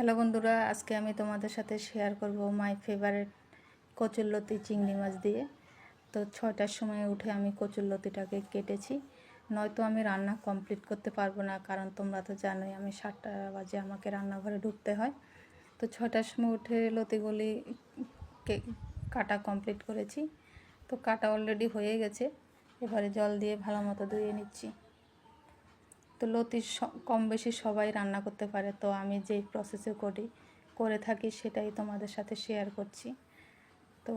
Hello বন্ধুরা, আজকে আমি তোমাদের সাথে শেয়ার করব মাই ফেভারেট কচুরলতি চিংড়ি মাছ দিয়ে। তো ছয়টার সময় উঠে আমি কচুরলতিটাকে কেটেছি। নয়তো আমি রান্না কমপ্লিট করতে পারব না, কারণ তোমরা তো জানোই আমি সাতটা বাজে আমাকে রান্নাঘরে ঢুকতে হয়। তো ছয়টার সময় উঠে লতিগুলি কাটা কমপ্লিট করেছি। তো কাটা অলরেডি হয়ে গেছে। এবারে জল দিয়ে ভালো মতো ধুয়ে নিচ্ছি। তো লতি কম বেশি সবাই রান্না করতে পারে। তো আমি যেই প্রসেসে করি, করে থাকি সেটাই তোমাদের সাথে শেয়ার করছি। তো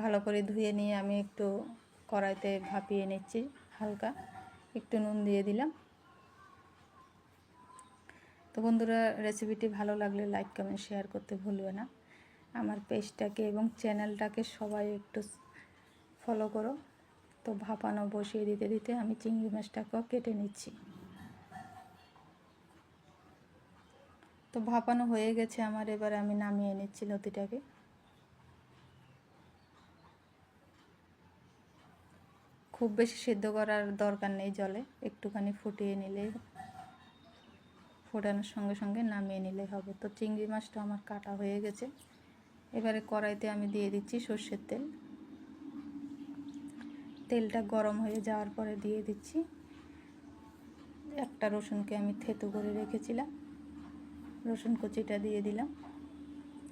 ভালো করে ধুয়ে নিয়ে আমি একটু কড়াইতে ভাপিয়ে নিচ্ছি হালকা। একটু নুন দিয়ে দিলাম। তো বন্ধুরা রেসিপিটি ভালো লাগলে লাইক কমেন্ট শেয়ার করতে ভুলবে না। আমার পেজটাকে এবং চ্যানেলটাকে সবাই একটু ফলো করো। তো ভাপানো বসিয়ে দিতে দিতে আমি চিংড়ি মাছটাকেও কেটে নিচ্ছি। তো ভাপানো হয়ে গেছে আমার, এবার আমি নামিয়ে নিচ্ছি লতিটাকে। খুব বেশি সিদ্ধ করার দরকার নেই জলে, একটুখানি ফুটিয়ে নিলে ফোটানোর সঙ্গে সঙ্গে নামিয়ে নিলেই হবে। তো চিংড়ি মাছটা আমার কাটা হয়ে গেছে। এবারে কড়াইতে আমি দিয়ে দিচ্ছি সর্ষের তেল। তেলটা গরম হয়ে যাওয়ার পরে দিয়ে দিচ্ছি। একটা রসুনকে আমি থেতু করে রেখেছিলাম। রসুন কুচিটা দিয়ে দিলাম।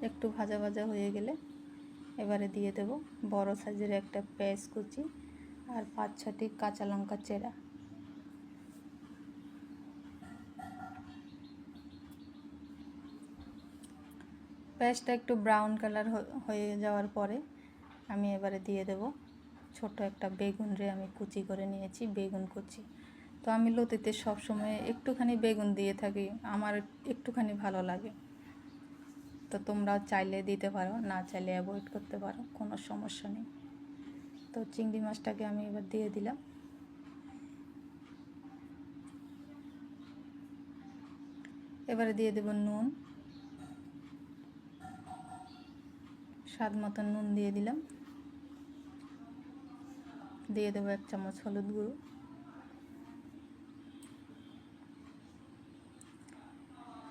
একটু ভাজা ভাজা হয়ে গেলে এবারে দিয়ে দেব। বড় সাইজের একটা পেঁয়াজ কুচি আর পাঁচ ছটি কাঁচা লঙ্কা চেরা। পেঁয়াজটা একটু ব্রাউন কালার হয়ে যাওয়ার পরে আমি এবারে দিয়ে দেব। ছোট একটা বেগুন রে আমি কুচি করে নিয়েছি, বেগুন কুচি। তো আমি লতিতে সবসময় একটুখানি বেগুন দিয়ে থাকি, আমার একটুখানি ভালো লাগে। তো তোমরা চাইলে দিতে পারো, না চাইলে অ্যাভয়েড করতে পারো, কোনো সমস্যা নেই। তো চিংড়ি মাছটাকে আমি এবার দিয়ে দিলাম। এবারে দিয়ে দেব নুন। স্বাদ মতন নুন দিয়ে দিলাম। দিয়ে দেবো এক চামচ হলুদ গুঁড়ো।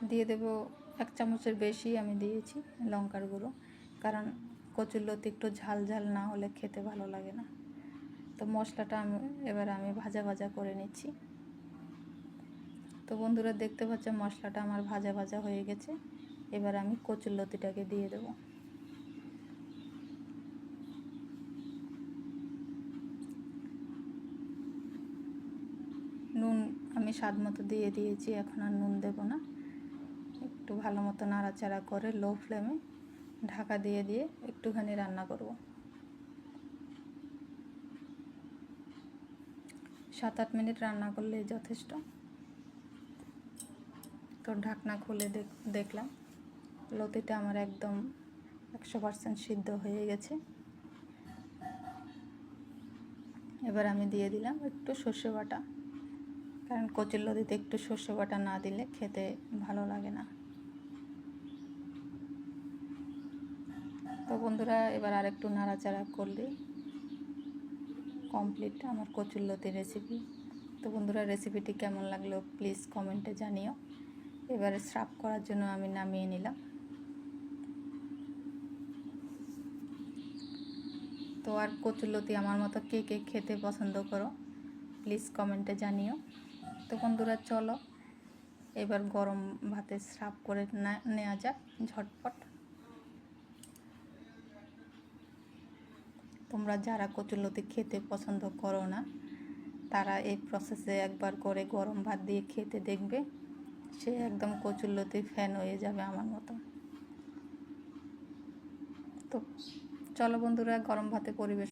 দিয়ে দেব এক চামচের বেশি আমি দিয়েছি লঙ্কার গুঁড়ো, কারণ কচুরলতি একটু ঝাল ঝাল না হলে খেতে ভালো লাগে না। তো মশলাটা আমি, এবার আমি ভাজা ভাজা করে নিচ্ছি। তো বন্ধুরা দেখতে পাচ্ছ মশলাটা আমার ভাজা ভাজা হয়ে গেছে, এবার আমি কচুরলতিটাকে দিয়ে দেবো নুন আমি স্বাদ মতো দিয়ে দিয়েছি, এখন আর নুন দেব না। একটু ভালো মতো নাড়াচাড়া করে লো ফ্লেমে ঢাকা দিয়ে দিয়ে একটুখানি রান্না করব। সাত আট মিনিট রান্না করলেই যথেষ্ট। তো ঢাকনা খুলে দেখলাম, লতিটা আমার একদম একশো পার্সেন্ট সিদ্ধ হয়ে গেছে। এবার আমি দিয়ে দিলাম একটু সর্ষে বাটা। কারণ কচুর লতিতে একটু সর্ষে বাটা না দিলে খেতে ভালো লাগে না। তো বন্ধুরা, এবার আর একটু নাড়াচাড়া করলে কমপ্লিট আমার কচুর লতির রেসিপি তো বন্ধুরা রেসিপিটি কেমন লাগল প্লিজ কমেন্টে জানিও। এবারে সার্ভ করার জন্য আমি নামিয়ে নিলাম। তো আর কচুরলতি আমার মতো কে কে খেতে পছন্দ করো প্লিজ কমেন্টে জানিও। তো বন্ধুরা, চলো। এবার গরম ভাতে সার্ভ করে নেওয়া যাক ঝটপট। তোমরা যারা কচুরলতি খেতে পছন্দ করো না, তারা এই প্রসেসে একবার করে গরম ভাত দিয়ে খেতে দেখবে। সে একদম কচুরলতির ফ্যান হয়ে যাবে আমার মতো। তো চলো বন্ধুরা, গরম ভাতে পরিবেশ